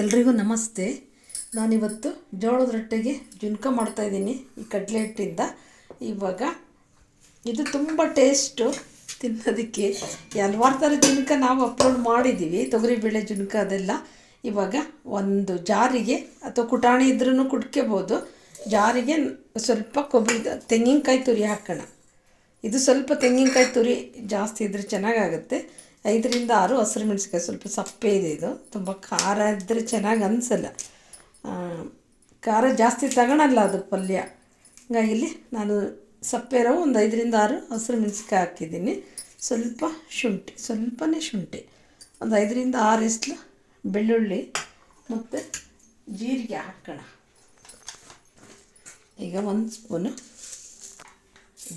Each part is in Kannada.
ಎಲ್ರಿಗೂ ನಮಸ್ತೆ. ನಾನಿವತ್ತು ಜೋಳದ ರೊಟ್ಟೆಗೆ ಜುನ್ಕ ಮಾಡ್ತಾಯಿದ್ದೀನಿ ಈ ಕಡಲೆ ಹಿಟ್ಟಿಂದ ಇವಾಗ ಇದು ತುಂಬ ಟೇಸ್ಟು ತಿನ್ನೋದಕ್ಕೆ. ಹಲ್ವಾರು ಥರ ಜುನ್ಕ ನಾವು ಅಪ್ಲೋಡ್ ಮಾಡಿದ್ದೀವಿ ತೊಗರಿಬೇಳೆ ಜುನ್ಕ ಅದೆಲ್ಲ. ಇವಾಗ ಒಂದು ಜಾರಿಗೆ ಅಥವಾ ಕುಟಾಣಿ ಇದ್ರೂ ಕುಟ್ಕೋಬೋದು. ಜಾರಿಗೆ ಸ್ವಲ್ಪ ಕೊಬ್ಬರಿ, ತೆಂಗಿನಕಾಯಿ ತುರಿ ಹಾಕೋಣ. ಇದು ಸ್ವಲ್ಪ ತೆಂಗಿನಕಾಯಿ ತುರಿ ಜಾಸ್ತಿ ಇದ್ದರೆ ಚೆನ್ನಾಗಾಗುತ್ತೆ. ಐದರಿಂದ ಆರು ಹಸಿರು ಮೆಣಸಿನ್ಕಾಯಿ, ಸ್ವಲ್ಪ ಸಪ್ಪೆ ಇದೆ ಇದು. ತುಂಬ ಖಾರ ಇದ್ದರೆ ಚೆನ್ನಾಗಿ ಅನಿಸಲ್ಲ. ಖಾರ ಜಾಸ್ತಿ ತಗೊಳಲ್ಲ ಅದು ಪಲ್ಯ. ಹಂಗಾಗಿ ಇಲ್ಲಿ ನಾನು ಸಪ್ಪೆ ಇರೋ ಒಂದು ಐದರಿಂದ ಆರು ಹಸಿರು ಮೆಣಸಿನ್ಕಾಯಿ ಹಾಕಿದ್ದೀನಿ. ಸ್ವಲ್ಪ ಶುಂಠಿ, ಸ್ವಲ್ಪನೇ ಶುಂಠಿ. ಒಂದು ಐದರಿಂದ ಆರು ಎಸ್ಲು ಬೆಳ್ಳುಳ್ಳಿ ಮತ್ತು ಜೀರಿಗೆ ಹಾಕೋಣ. ಈಗ ಒಂದು ಸ್ಪೂನು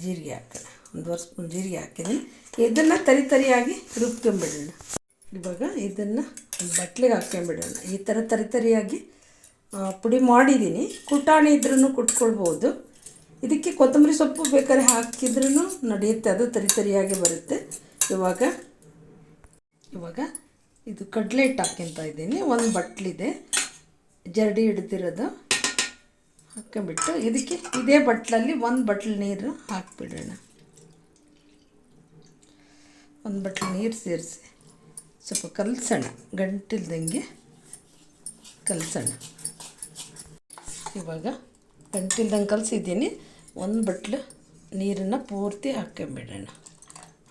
ಜೀರಿಗೆ ಹಾಕೋಣ. ಒಂದೂವರೆ ಸ್ಪೂನ್ ಜೀರಿಗೆ ಹಾಕಿದ್ದೀನಿ. ಇದನ್ನು ತರಿ ತರಿಯಾಗಿ ರುಬ್ಕೊಂಬಿಡೋಣ. ಇವಾಗ ಇದನ್ನು ಬಟ್ಲಿಗೆ ಹಾಕ್ಕೊಂಬಿಡೋಣ. ಈ ಥರ ತರಿ ತರಿಯಾಗಿ ಪುಡಿ ಮಾಡಿದ್ದೀನಿ ಕುಟಾಣಿ ಇದ್ರೂ ಕುಟ್ಕೊಳ್ಬೋದು. ಇದಕ್ಕೆ ಕೊತ್ತಂಬರಿ ಸೊಪ್ಪು ಬೇಕಾದ್ರೆ ಹಾಕಿದ್ರೂ ನಡೆಯುತ್ತೆ. ಅದು ತರಿ ತರಿಯಾಗಿ ಬರುತ್ತೆ. ಇವಾಗ ಇವಾಗ ಇದು ಕಡಲೆ ಹಿಟ್ಟು ಹಾಕ್ಕೊಂತ ಇದ್ದೀನಿ. ಒಂದು ಬಟ್ಲಿದೆ. ಜರಡಿ ಹಿಡ್ದಿರೋದು ಹಾಕ್ಕೊಂಬಿಟ್ಟು ಇದಕ್ಕೆ ಇದೇ ಬಟ್ಲಲ್ಲಿ ಒಂದು ಬಟ್ಲ್ ನೀರು ಹಾಕ್ಬಿಡೋಣ. ಒಂದು ಬಟ್ಲು ನೀರು ಸೇರಿಸಿ ಸ್ವಲ್ಪ ಕಲಸೋಣ, ಗಂಟಿಲ್ದಂಗೆ ಕಲಸೋಣ. ಇವಾಗ ಗಂಟಿಲ್ದಂಗೆ ಕಲಸಿದ್ದೀನಿ, ಒಂದು ಬಟ್ಲು ನೀರನ್ನು ಪೂರ್ತಿ ಹಾಕ್ಕೊಂಬಿಡೋಣ.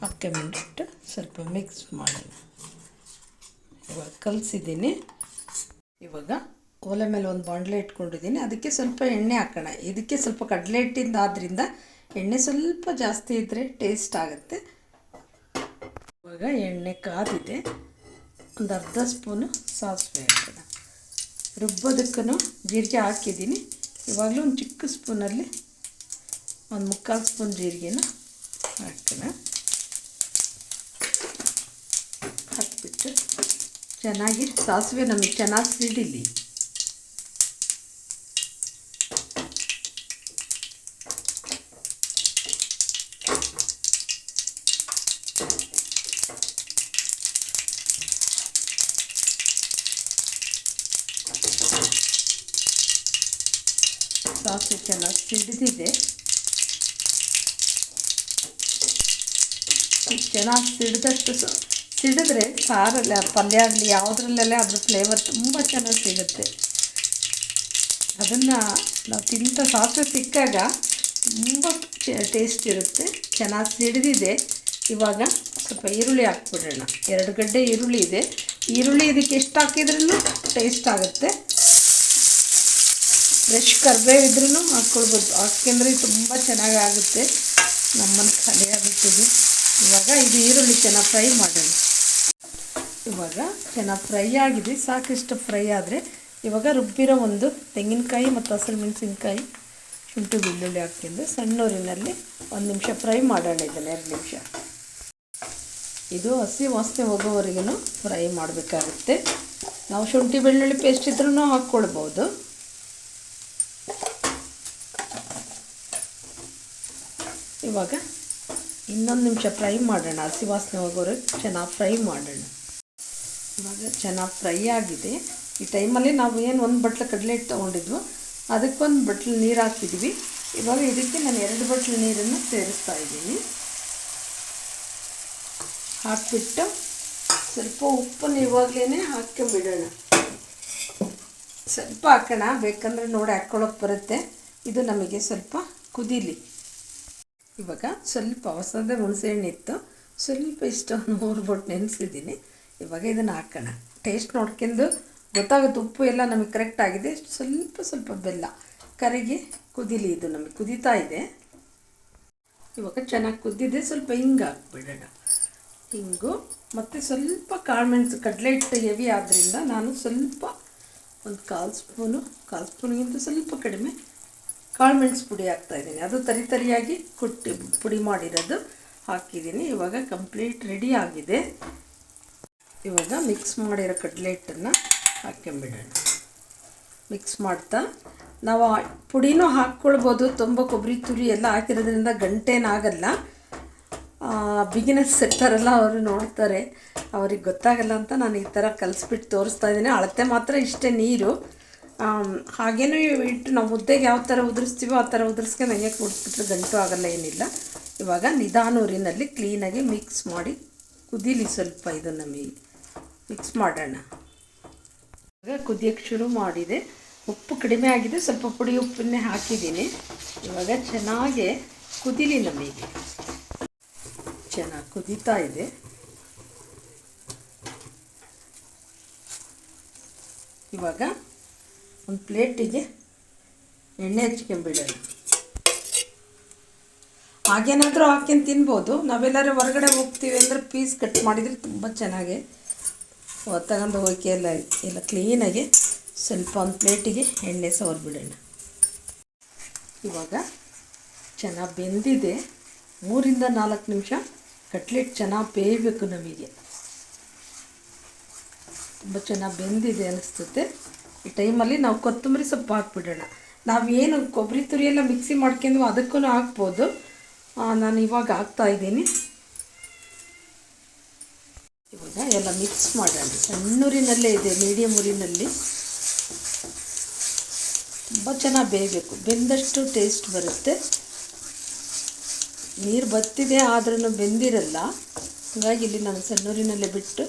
ಹಾಕ್ಕೊಂಬಿಟ್ಟು ಸ್ವಲ್ಪ ಮಿಕ್ಸ್ ಮಾಡೋಣ. ಇವಾಗ ಕಲಸಿದ್ದೀನಿ. ಇವಾಗ ಒಲೆ ಮೇಲೆ ಒಂದು ಬಾಣಲೆ ಇಟ್ಕೊಂಡಿದ್ದೀನಿ, ಅದಕ್ಕೆ ಸ್ವಲ್ಪ ಎಣ್ಣೆ ಹಾಕೋಣ. ಇದಕ್ಕೆ ಸ್ವಲ್ಪ ಕಡಲೆ ಹಿಟ್ಟಿಂದ ಎಣ್ಣೆ ಸ್ವಲ್ಪ ಜಾಸ್ತಿ ಇದ್ದರೆ ಟೇಸ್ಟ್ ಆಗುತ್ತೆ. ಇವಾಗ ಎಣ್ಣೆ ಕಾದಿದೆ. ಒಂದು ಅರ್ಧ ಸ್ಪೂನು ಸಾಸಿವೆ ಹಾಕೋಣ ರುಬ್ಬೋದಕ್ಕೂ ಜೀರಿಗೆ ಹಾಕಿದ್ದೀನಿ. ಇವಾಗಲೂ ಒಂದು ಚಿಕ್ಕ ಸ್ಪೂನಲ್ಲಿ ಒಂದು ಮುಕ್ಕಾಲು ಸ್ಪೂನ್ ಜೀರಿಗೆನ ಹಾಕೋಣ. ಹಾಕ್ಬಿಟ್ಟು ಚೆನ್ನಾಗಿ ಸಾಸಿವೆ ನಮಗೆ ಚೆನ್ನಾಗಿ ಸಿಡಿಲಿ. ಸಾಸಿವೆ ಚೆನ್ನಾಗಿ ಸಿಡಿದಿದೆ ಚೆನ್ನಾಗಿ ಸಿಡಿದಷ್ಟು ಸಿಡಿದ್ರೆ ಸಾರಲ್ಲಿ ಪಲ್ಯ ಆಗಲಿ ಯಾವುದ್ರಲ್ಲೆಲ್ಲ ಅದ್ರ ಫ್ಲೇವರ್ ತುಂಬ ಚೆನ್ನಾಗಿ ಸಿಗುತ್ತೆ ಅದನ್ನು ನಾವು ತಿಂತ ಸಾಸಿವೆ ಸಿಕ್ಕಾಗ ತುಂಬ ಟೇಸ್ಟ್ ಇರುತ್ತೆ ಚೆನ್ನಾಗಿ ಸಿಡಿದಿದೆ ಇವಾಗ ಸ್ವಲ್ಪ ಈರುಳ್ಳಿ ಹಾಕ್ಬಿಡೋಣ ಎರಡು ಗಡ್ಡೆ ಈರುಳ್ಳಿ ಇದೆ ಈರುಳ್ಳಿ ಇದಕ್ಕೆ ಎಷ್ಟು ಹಾಕಿದ್ರೂ ಟೇಸ್ಟ್ ಆಗುತ್ತೆ ಫ್ರೆಶ್ ಕರ್ಬೇವು ಇದ್ರೂ ಹಾಕ್ಕೊಳ್ಬೋದು. ಹಾಕ್ಕೊಂಡ್ರೆ ತುಂಬ ಚೆನ್ನಾಗಾಗುತ್ತೆ ನಮ್ಮನ್ನು ಖಾಲಿ ಆಗುತ್ತದೆ ಇವಾಗ ಇದು ಈರುಳ್ಳಿ ಚೆನ್ನಾಗಿ ಫ್ರೈ ಮಾಡೋಣ. ಇವಾಗ ಚೆನ್ನಾಗಿ ಫ್ರೈ ಆಗಿದೆ. ಸಾಕಷ್ಟು ಫ್ರೈ ಆದರೆ ಇವಾಗ ರುಬ್ಬಿರೋ ಒಂದು ತೆಂಗಿನಕಾಯಿ ಮತ್ತು ಹಸಿರು ಮೆಣಸಿನ್ಕಾಯಿ, ಶುಂಠಿ ಬೆಳ್ಳುಳ್ಳಿ ಹಾಕ್ಕೊಂಡು ಸಣ್ಣೂರಿನಲ್ಲಿ ಒಂದು ನಿಮಿಷ ಫ್ರೈ ಮಾಡೋಣ ಇದನ್ನು ಎರಡು ನಿಮಿಷ. ಇದು ಹಸಿ ವಾಸನೆ ಹೋಗೋವರೆಗೂ ಫ್ರೈ ಮಾಡಬೇಕಾಗುತ್ತೆ. ನಾವು ಶುಂಠಿ ಬೆಳ್ಳುಳ್ಳಿ ಪೇಸ್ಟ್ ಇದ್ರೂ ಹಾಕ್ಕೊಳ್ಬೋದು. ಇವಾಗ ಇನ್ನೊಂದು ನಿಮಿಷ ಫ್ರೈ ಮಾಡೋಣ. ಹಸಿ ವಾಸನೆ ಹೋಗೋರು ಚೆನ್ನಾಗಿ ಫ್ರೈ ಮಾಡೋಣ. ಇವಾಗ ಚೆನ್ನಾಗಿ ಫ್ರೈ ಆಗಿದೆ. ಈ ಟೈಮಲ್ಲಿ ನಾವು ಏನು ಒಂದು ಬಟ್ಲು ಕಡಲೆ ಹಿಟ್ಟು ತೊಗೊಂಡಿದ್ವು ಅದಕ್ಕೊಂದು ಬಟ್ಲು ನೀರು ಹಾಕಿದ್ವಿ ಇವಾಗ ಇದಕ್ಕೆ ನಾನು ಎರಡು ಬಟ್ಲು ನೀರನ್ನು ಸೇರಿಸ್ತಾ ಇದ್ದೀನಿ. ಹಾಕಿಬಿಟ್ಟು ಸ್ವಲ್ಪ ಉಪ್ಪನ್ನು ಇವಾಗಲೇ ಹಾಕ್ಕೊಂಬಿಡೋಣ. ಸ್ವಲ್ಪ ಹಾಕೋಣ. ಬೇಕಂದ್ರೆ ನೋಡಿ ಹಾಕ್ಕೊಳ್ಳೋಕೆ ಬರುತ್ತೆ. ಇದು ನಮಗೆ ಸ್ವಲ್ಪ ಕುದೀಲಿ. ಇವಾಗ ಸ್ವಲ್ಪ ಹೊಸದೇ ಹುಣಸೆಹಣ್ಣು ಇತ್ತು ಸ್ವಲ್ಪ ಇಷ್ಟು ಹುರ್ಬಿಟ್ಟು ಬೊಟ್ಟು ನೆನೆಸಿದ್ದೀನಿ. ಇವಾಗ ಇದನ್ನು ಹಾಕೋಣ. ಟೇಸ್ಟ್ ನೋಡ್ಕೊಂಡು ಗೊತ್ತಾಗುತ್ತೆ ಉಪ್ಪು ಎಲ್ಲ ನಮಗೆ ಕರೆಕ್ಟ್ ಆಗಿದೆ. ಸ್ವಲ್ಪ ಸ್ವಲ್ಪ ಬೆಲ್ಲ. ಕರಿಗೆ ಕುದಿಲಿ ಇದು ನಮಗೆ ಕುದೀತಾ ಇದೆ. ಇವಾಗ ಚೆನ್ನಾಗಿ ಕುದ್ದಿದೆ ಸ್ವಲ್ಪ ಹಿಂಗೆ ಹಾಕ್ಬಿಡೋಣ. ಹಿಂಗು ಮತ್ತು ಸ್ವಲ್ಪ ಕಾಳುಮೆಣಸು ಕಡಲೆ ಹಿಟ್ಟು ಹೆವಿ ಆದ್ದರಿಂದ ನಾನು ಸ್ವಲ್ಪ ಒಂದು ಕಾಲು ಸ್ಪೂನು, ಕಾಲು ಸ್ಪೂನಿಗಿಂತ ಸ್ವಲ್ಪ ಕಡಿಮೆ ಕಾಳುಮೆಣಸು ಪುಡಿ ಹಾಕ್ತಾ ಇದ್ದೀನಿ. ಅದು ತರಿ ತರಿಯಾಗಿ ಕುಟ್ಟಿ ಪುಡಿ ಮಾಡಿರೋದು ಹಾಕಿದ್ದೀನಿ. ಇವಾಗ ಕಂಪ್ಲೀಟ್ ರೆಡಿ ಆಗಿದೆ. ಇವಾಗ ಮಿಕ್ಸ್ ಮಾಡಿರೋ ಕಡಲೆ ಹಿಟ್ಟನ್ನು ಹಾಕ್ಕೊಂಬಿಡೋಣ ಮಿಕ್ಸ್ ಮಾಡ್ತಾ ನಾವು ಪುಡಿನೂ ಹಾಕ್ಕೊಳ್ಬೋದು. ತುಂಬ ಕೊಬ್ಬರಿ ತುರಿ ಎಲ್ಲ ಹಾಕಿರೋದ್ರಿಂದ ಗಂಟೇನಾಗಲ್ಲ ಬಿಗಿನೆಸ್ ಇರ್ತಾರಲ್ಲ, ಅವರು ನೋಡ್ತಾರೆ. ಅವ್ರಿಗೆ ಗೊತ್ತಾಗಲ್ಲ ಅಂತ ನಾನು ಈ ಥರ ಕಲಿಸ್ಬಿಟ್ಟು ತೋರಿಸ್ತಾ ಇದ್ದೀನಿ. ಅಳತೆ ಮಾತ್ರ ಇಷ್ಟೇ ನೀರು. ಹಾಗೇನೂ ಇಟ್ಟು ನಾವು ಮುದ್ದೆಗೆ ಯಾವ ಥರ ಉದುರಿಸ್ತೀವೋ ಆ ಥರ ಉದುರಿಸ್ಕೊಂಡು ಹಂಗೆ ಕುಡಿಸ್ಬಿಟ್ರೆ ಗಂಟು ಆಗಲ್ಲ ಏನಿಲ್ಲ. ಇವಾಗ ನಿಧಾನ ನಿಧಾನೂರಿನಲ್ಲಿ ಕ್ಲೀನಾಗಿ ಮಿಕ್ಸ್ ಮಾಡಿ ಕುದೀಲಿ ಸ್ವಲ್ಪ ಇದು ನಮಗೆ ಮಿಕ್ಸ್ ಮಾಡೋಣ. ಇವಾಗ ಕುದಿಯೋಕ್ಕೆ ಶುರು ಮಾಡಿದೆ. ಉಪ್ಪು ಕಡಿಮೆ ಆಗಿದೆ, ಸ್ವಲ್ಪ ಪುಡಿ ಉಪ್ಪನ್ನೇ ಹಾಕಿದ್ದೀನಿ. ಇವಾಗ ಚೆನ್ನಾಗೆ ಕುದೀಲಿ ನಮಗೆ ಚೆನ್ನಾಗಿ ಕುದೀತಾ ಇದೆ. ಇವಾಗ ಒಂದು ಪ್ಲೇಟಿಗೆ ಎಣ್ಣೆ ಹಚ್ಕೊಂಬಿಡೋಣ ಹಾಗೇನಾದರೂ ಹಾಕ್ಯಂಡು ತಿನ್ಬೋದು. ನಾವೆಲ್ಲರೂ ಹೊರಗಡೆ ಹೋಗ್ತೀವಿ ಅಂದರೆ ಪೀಸ್ ಕಟ್ ಮಾಡಿದರೆ ತುಂಬ ಚೆನ್ನಾಗಿ ತಗೊಂಡು ಹೋಗಿ ಎಲ್ಲ ಎಲ್ಲ ಕ್ಲೀನಾಗಿ ಸ್ವಲ್ಪ ಒಂದು ಪ್ಲೇಟಿಗೆ ಎಣ್ಣೆ ಸವರ್ಬಿಡೋಣ. ಇವಾಗ ಚೆನ್ನಾಗಿ ಬೆಂದಿದೆ. ಮೂರಿಂದ ನಾಲ್ಕು ನಿಮಿಷ ಕಟ್ಲೆಟ್ ಚೆನ್ನಾಗಿ ಬೇಯಬೇಕು ನಮಗೆ. ತುಂಬ ಚೆನ್ನಾಗಿ ಬೆಂದಿದೆ ಅನಿಸ್ತುತ್ತೆ. ಈ ಟೈಮಲ್ಲಿ ನಾವು ಕೊತ್ತಂಬರಿ ಸೊಪ್ಪು ಹಾಕ್ಬಿಡೋಣ. ನಾವೇನು ಕೊಬ್ಬರಿ ತುರಿ ಎಲ್ಲ ಮಿಕ್ಸಿ ಮಾಡ್ಕೊಂಡು ಅದಕ್ಕೂ ಹಾಕ್ಬೋದು. ನಾನು ಇವಾಗ ಹಾಕ್ತಾ ಇದ್ದೀನಿ. ಇವಾಗ ಎಲ್ಲ ಮಿಕ್ಸ್ ಮಾಡೋಣ. ಸಣ್ಣೂರಿನಲ್ಲೇ ಇದೆ ಮೀಡಿಯಮ್ ಊರಿನಲ್ಲಿ. ತುಂಬ ಚೆನ್ನಾಗಿ ಬೇಯಬೇಕು. ಬೆಂದಷ್ಟು ಟೇಸ್ಟ್ ಬರುತ್ತೆ. ನೀರು ಬತ್ತಿದೆ ಆದ್ರೂ ಬೆಂದಿರಲ್ಲ. ಹಾಗಾಗಿ ಇಲ್ಲಿ ನಾನು ಸಣ್ಣೂರಿನಲ್ಲೇ ಬಿಟ್ಟು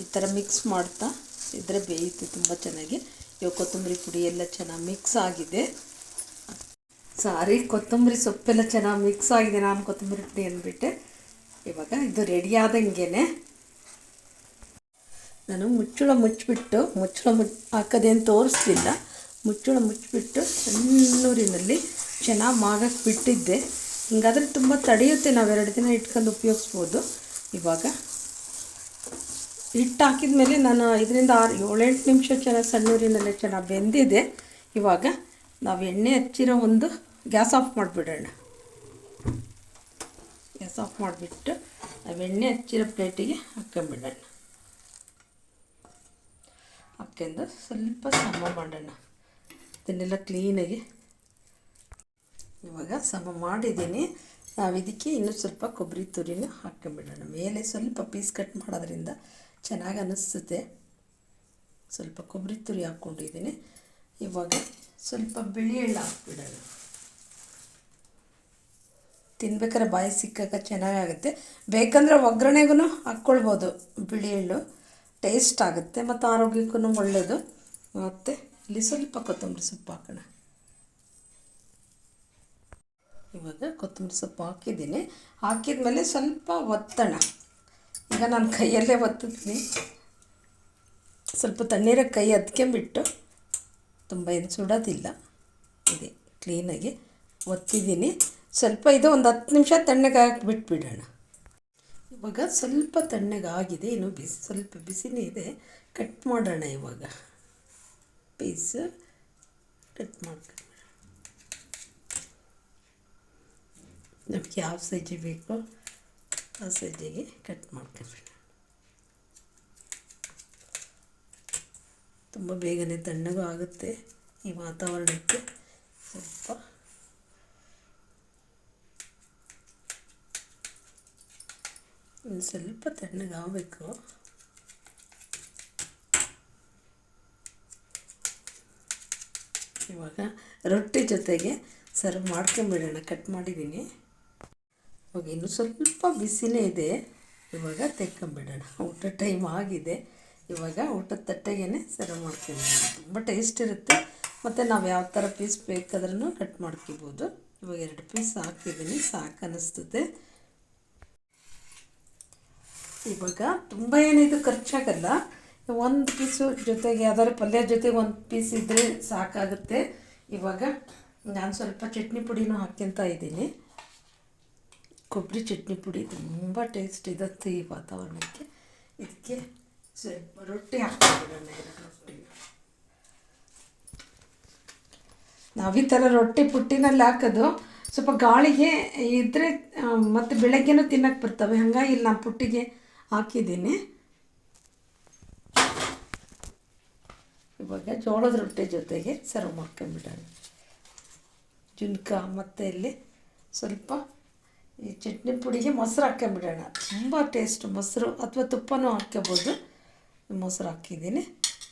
ಈ ಥರ ಮಿಕ್ಸ್ ಮಾಡ್ತಾ ಇದ್ದರೆ ಬೇಯುತ್ತೆ ತುಂಬ ಚೆನ್ನಾಗಿ. ಇವಾಗ ಕೊತ್ತಂಬರಿ ಪುಡಿ ಎಲ್ಲ ಚೆನ್ನಾಗಿ ಮಿಕ್ಸ್ ಆಗಿದೆ. ಸಾರಿ, ಕೊತ್ತಂಬರಿ ಸೊಪ್ಪೆಲ್ಲ ಚೆನ್ನಾಗಿ ಮಿಕ್ಸ್ ಆಗಿದೆ ನಾನು ಕೊತ್ತಂಬರಿ ಪುಡಿ ಅಂದ್ಬಿಟ್ಟೆ. ಇವಾಗ ಇದು ರೆಡಿ ಆದಂಗೆ ನಾನು ಮುಚ್ಚಳ ಮುಚ್ಚಿಬಿಟ್ಟು, ಮುಚ್ಚಳ ಮುಚ್ ಹಾಕೋದೇನು ತೋರಿಸ್ಲಿಲ್ಲ. ಮುಚ್ಚಳ ಮುಚ್ಚಿಬಿಟ್ಟು ಸಣ್ಣೂರಿನಲ್ಲಿ ಚೆನ್ನಾಗಿ ಮಾಗಕ್ಕೆ ಬಿಟ್ಟಿದ್ದೆ. ಹಿಂಗಾದ್ರೆ ತುಂಬ ತಡೆಯುತ್ತೆ, ನಾವು ಎರಡು ದಿನ ಇಟ್ಕೊಂಡು ಉಪಯೋಗಿಸ್ಬೋದು. ಇವಾಗ ಹಿಟ್ಟು ಹಾಕಿದ ಮೇಲೆ ನಾನು ಇದರಿಂದ ಆರು ಏಳೆಂಟು ನಿಮಿಷ ಚೆನ್ನಾಗಿ ಸಣ್ಣೂರಿನಲ್ಲೇ ಚೆನ್ನಾಗಿ ಬೆಂದಿದೆ. ಇವಾಗ ನಾವು ಎಣ್ಣೆ ಹಚ್ಚಿರೋ ಒಂದು ಗ್ಯಾಸ್ ಆಫ್ ಮಾಡಿಬಿಡೋಣ. ಗ್ಯಾಸ್ ಆಫ್ ಮಾಡಿಬಿಟ್ಟು ನಾವು ಎಣ್ಣೆ ಹಚ್ಚಿರೋ ಪ್ಲೇಟಿಗೆ ಹಾಕ್ಕೊಂಬಿಡೋಣ. ಹಾಕ್ಕೊಂಡು ಸ್ವಲ್ಪ ಸಮ ಮಾಡೋಣ. ಇದನ್ನೆಲ್ಲ ಕ್ಲೀನಾಗಿ ಇವಾಗ ಸಮ ಮಾಡಿದ್ದೀನಿ. ನಾವು ಇದಕ್ಕೆ ಇನ್ನೂ ಸ್ವಲ್ಪ ಕೊಬ್ಬರಿ ತುರಿನ ಹಾಕ್ಕೊಂಬಿಡೋಣ. ಮೇಲೆ ಸ್ವಲ್ಪ ಪೀಸ್ ಕಟ್ ಮಾಡೋದ್ರಿಂದ ಚೆನ್ನಾಗಿ ಅನ್ನಿಸ್ತದೆ ಸ್ವಲ್ಪ ಕೊಬ್ಬರಿ ತುರಿ ಹಾಕ್ಕೊಂಡಿದ್ದೀನಿ. ಇವಾಗ ಸ್ವಲ್ಪ ಬಿಳಿ ಎಳ್ಳು ಹಾಕ್ಬಿಡೋಣ. ತಿನ್ಬೇಕಾದ್ರೆ ಬಾಯಿ ಸಿಕ್ಕಾಗ ಚೆನ್ನಾಗಾಗುತ್ತೆ. ಬೇಕಂದರೆ ಒಗ್ಗರಣೆಗೂ ಹಾಕ್ಕೊಳ್ಬೋದು. ಬಿಳಿ ಎಳ್ಳು ಟೇಸ್ಟ್ ಆಗುತ್ತೆ ಮತ್ತು ಆರೋಗ್ಯಕ್ಕೂ ಒಳ್ಳೆಯದು ಮತ್ತು ಇಲ್ಲಿ ಸ್ವಲ್ಪ ಕೊತ್ತಂಬರಿ ಸೊಪ್ಪು ಹಾಕೋಣ. ಇವಾಗ ಕೊತ್ತಂಬರಿ ಸೊಪ್ಪು ಹಾಕಿದ್ದೀನಿ. ಹಾಕಿದ ಮೇಲೆ ಸ್ವಲ್ಪ ಒತ್ತಣ. ಈಗ ನಾನು ಕೈಯಲ್ಲೇ ಒತ್ತಿದ್ದೀನಿ ಸ್ವಲ್ಪ ತಣ್ಣೀರ ಕೈ ಅದ್ಕೊಂಬಿಟ್ಟು ತುಂಬ ಏನು ಸುಡೋದಿಲ್ಲ. ಇದೆ ಕ್ಲೀನಾಗಿ ಒತ್ತಿದ್ದೀನಿ. ಸ್ವಲ್ಪ ಇದು ಒಂದು ಹತ್ತು ನಿಮಿಷ ತಣ್ಣಗೆ ಹಾಕಿ ಬಿಟ್ಬಿಡೋಣ ಇವಾಗ ಸ್ವಲ್ಪ ತಣ್ಣಗಾಗಿದೆ, ಇನ್ನು ಬಿಸಿ, ಸ್ವಲ್ಪ ಬಿಸಿನೇ ಇದೆ. ಕಟ್ ಮಾಡೋಣ ಇವಾಗ. ಪೀಸ್ ಕಟ್ ಮಾಡ್ಕೊಂಡು ನಮಗೆ ಯಾವ ಸೈಜಿ ಬೇಕೋ? ಆ ಸೈಜಿಗೆ ಕಟ್ ಮಾಡ್ಕೊಂಬಿಡೋಣ ತುಂಬ ಬೇಗನೆ ತಣ್ಣಗೂ ಆಗುತ್ತೆ ಈ ವಾತಾವರಣಕ್ಕೆ. ಸ್ವಲ್ಪ ಒಂದು ಸ್ವಲ್ಪ ತಣ್ಣಗಾಗಬೇಕು. ಇವಾಗ ರೊಟ್ಟಿ ಜೊತೆಗೆ ಸರ್ವ್ ಮಾಡ್ಕೊಂಬಿಡೋಣ. ಕಟ್ ಮಾಡಿದ್ದೀನಿ. ಇವಾಗ ಇನ್ನು ಸ್ವಲ್ಪ ಬಿಸಿನೇ ಇದೆ. ಇವಾಗ ತೆಕ್ಕೊಂಬಿಡೋಣ. ಊಟ ಟೈಮ್ ಆಗಿದೆ. ಇವಾಗ ಊಟದ ತಟ್ಟೆಗೇ ಸರ್ವ್ ಮಾಡ್ತೀನಿ ತುಂಬ ಟೇಸ್ಟ್ ಇರುತ್ತೆ. ಮತ್ತು ನಾವು ಯಾವ ಥರ ಪೀಸ್ ಬೇಕಾದ್ರೂ ಕಟ್ ಮಾಡ್ಕೋಬೋದು. ಇವಾಗ ಎರಡು ಪೀಸ್ ಹಾಕಿದ್ದೀನಿ. ಸಾಕು ಅನ್ನಿಸ್ತದೆ ಇವಾಗ ತುಂಬ ಏನಿದು ಖರ್ಚಾಗಲ್ಲ. ಒಂದು ಪೀಸು ಜೊತೆಗೆ ಯಾವ್ದಾದ್ರು ಪಲ್ಯ ಜೊತೆಗೆ ಒಂದು ಪೀಸ್ ಇದ್ದರೆ ಸಾಕಾಗುತ್ತೆ. ಇವಾಗ ನಾನು ಸ್ವಲ್ಪ ಚಟ್ನಿ ಪುಡಿನೂ ಹಾಕ್ಕೊಂತ ಇದ್ದೀನಿ. ಕೊಬ್ಬರಿ ಚಟ್ನಿ ಪುಡಿ ತುಂಬ ಟೇಸ್ಟ್ ಇರುತ್ತೆ ಈ ವಾತಾವರಣಕ್ಕೆ. ಇದಕ್ಕೆ ಸ್ವಲ್ಪ ರೊಟ್ಟಿ ಹಾಕ್ಬಿಡೋಣ ಎರಡು ರೊಟ್ಟಿ. ನಾವು ಈ ಥರ ರೊಟ್ಟಿ ಪುಟ್ಟಿನಲ್ಲಿ ಹಾಕೋದು, ಸ್ವಲ್ಪ ಗಾಳಿಗೆ ಇದ್ದರೆ ಮತ್ತು ಬೆಳಗ್ಗೆನೂ ತಿನ್ನಕ್ಕೆ ಬರ್ತವೆ, ಹಾಗಾಗಿ ಇಲ್ಲಿ ನಾನು ಪುಟ್ಟಿಗೆ ಹಾಕಿದ್ದೀನಿ. ಇವಾಗ ಜೋಳದ ರೊಟ್ಟಿ ಜೊತೆಗೆ ಸರ್ವ್ ಮಾಡ್ಕೊಂಡ್ಬಿಡೋಣ. ಜುನ್ಕ ಮತ್ತು ಇಲ್ಲಿ ಸ್ವಲ್ಪ ಈ ಚಟ್ನಿ ಪುಡಿಗೆ ಮೊಸರು ಹಾಕ್ಕೊಂಬಿಡೋಣ. ತುಂಬ ಟೇಸ್ಟ್ ಮೊಸರು ಅಥವಾ ತುಪ್ಪನೂ ಹಾಕ್ಕೋಬೋದು. ಮೊಸರು ಹಾಕಿದ್ದೀನಿ.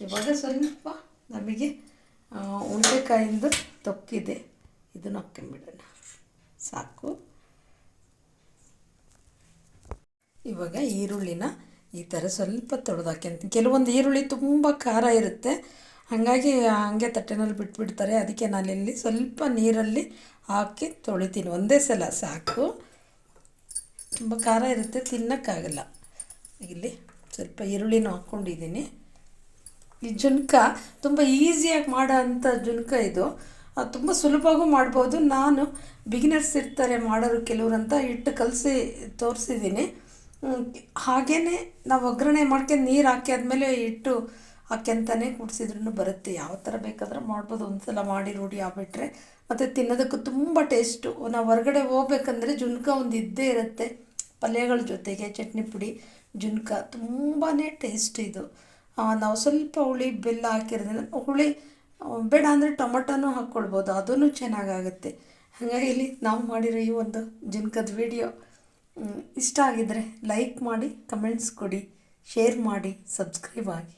ಇವಾಗ ಸ್ವಲ್ಪ ನಮಗೆ ಉಂಡೆಕಾಯಿಂದ ತೊಕ್ಕಿದೆ. ಇದನ್ನು ಹಾಕ್ಕೊಂಬಿಡೋಣ. ಸಾಕು. ಇವಾಗ ಈರುಳ್ಳಿನ ಈ ಥರ ಸ್ವಲ್ಪ ತೊಳೆದು ಹಾಕ್ಯಂತೀನಿ ಕೆಲವೊಂದು ಈರುಳ್ಳಿ ತುಂಬ ಖಾರ ಇರುತ್ತೆ. ಹಾಗಾಗಿ ಹಂಗೆ ತಟ್ಟೆನಲ್ಲಿ ಬಿಟ್ಬಿಡ್ತಾರೆ. ಅದಕ್ಕೆ ನಾನು ಇಲ್ಲಿ ಸ್ವಲ್ಪ ನೀರಲ್ಲಿ ಹಾಕಿ ತೊಳಿತೀನಿ. ಒಂದೇ ಸಲ ಸಾಕು. ತುಂಬ ಖಾರ ಇರುತ್ತೆ, ತಿನ್ನೋಕ್ಕಾಗಲ್ಲ. ಇಲ್ಲಿ ಸ್ವಲ್ಪ ಈರುಳ್ಳಿನೂ ಹಾಕ್ಕೊಂಡಿದ್ದೀನಿ. ಈ ಜುನ್ಕ ತುಂಬ ಈಸಿಯಾಗಿ ಮಾಡೋ ಅಂಥ ಜುನ್ಕ ಇದು. ಅದು ತುಂಬ ಸುಲಭವಾಗೂ ಮಾಡ್ಬೋದು. ನಾನು ಬಿಗಿನರ್ಸ್ ಇರ್ತಾರೆ ಮಾಡೋರು ಕೆಲವ್ರು ಅಂತ ಹಿಟ್ಟು ಕಲಸಿ ತೋರಿಸಿದ್ದೀನಿ. ಹಾಗೇ ನಾವು ಒಗ್ಗರಣೆ ಮಾಡ್ಕೊಂಡು ನೀರು ಹಾಕಿ ಆದಮೇಲೆ ಹಿಟ್ಟು ಹಾಕ್ಯಂತಾನೆ ಕುಡಿಸಿದ್ರೂ ಬರುತ್ತೆ. ಯಾವ ಥರ ಬೇಕಾದರೂ ಮಾಡ್ಬೋದು. ಒಂದು ಸಲ ಮಾಡಿ ರೂಢಿ ಆಗ್ಬಿಟ್ರೆ ಮತ್ತು ತಿನ್ನೋದಕ್ಕೂ ತುಂಬ ಟೇಸ್ಟು ನಾವು ಹೊರಗಡೆ ಹೋಗ್ಬೇಕಂದ್ರೆ ಜುನ್ಕ ಒಂದು ಇದ್ದೇ ಇರುತ್ತೆ. ಪಲ್ಯಗಳ ಜೊತೆಗೆ ಚಟ್ನಿ ಪುಡಿ, ಜುನ್ಕ ತುಂಬಾ ಟೇಸ್ಟ್ ಇದು. ನಾವು ಸ್ವಲ್ಪ ಹುಳಿ, ಬೆಲ್ಲ ಹಾಕಿರೋದ್ರಿಂದ ಹುಳಿ ಬೇಡ ಅಂದರೆ ಟೊಮೊಟೊನೂ ಹಾಕ್ಕೊಳ್ಬೋದು ಅದೂ ಚೆನ್ನಾಗಾಗುತ್ತೆ. ಹಾಗಾಗಿ ಇಲ್ಲಿ ನಾವು ಮಾಡಿರೋ ಈ ಒಂದು ಜುನ್ಕದ ವಿಡಿಯೋ ಇಷ್ಟ ಆಗಿದ್ದರೆ ಲೈಕ್ ಮಾಡಿ ಕಮೆಂಟ್ಸ್ ಕೊಡಿ ಶೇರ್ ಮಾಡಿ ಸಬ್ಸ್ಕ್ರೈಬ್ ಆಗಿ.